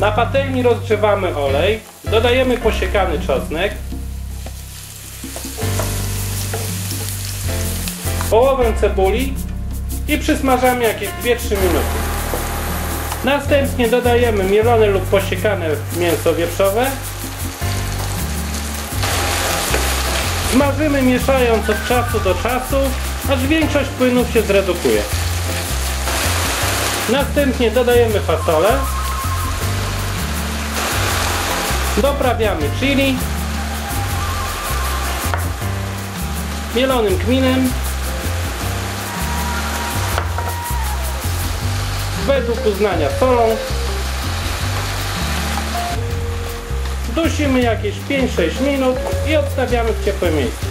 Na patelni rozgrzewamy olej, dodajemy posiekany czosnek, połowę cebuli i przysmażamy jakieś 2-3 minuty. Następnie dodajemy mielone lub posiekane mięso wieprzowe. Smażymy mieszając od czasu do czasu, aż większość płynów się zredukuje. Następnie dodajemy fasolę. Doprawiamy chili, mielonym kminem, według uznania solą. Dusimy jakieś 5-6 minut i odstawiamy w ciepłe miejsce.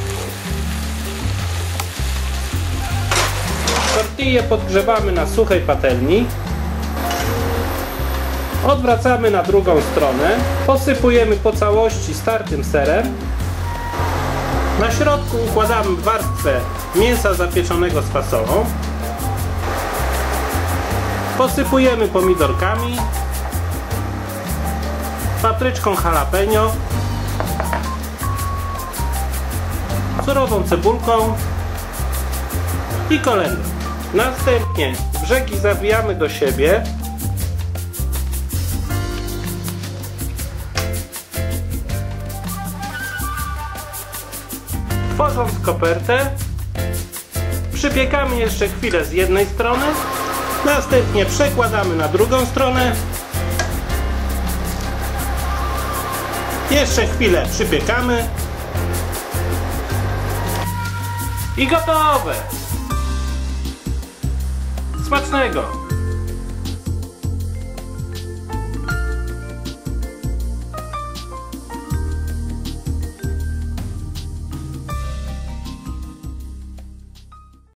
Tortillę podgrzewamy na suchej patelni. Odwracamy na drugą stronę. Posypujemy po całości startym serem. Na środku układamy warstwę mięsa zapieczonego z fasolą. Posypujemy pomidorkami, papryczką jalapeno, surową cebulką i kolendrą. Następnie brzegi zawijamy do siebie. Tworząc kopertę, przypiekamy jeszcze chwilę z jednej strony, następnie przekładamy na drugą stronę. Jeszcze chwilę przypiekamy. I gotowe! Smacznego!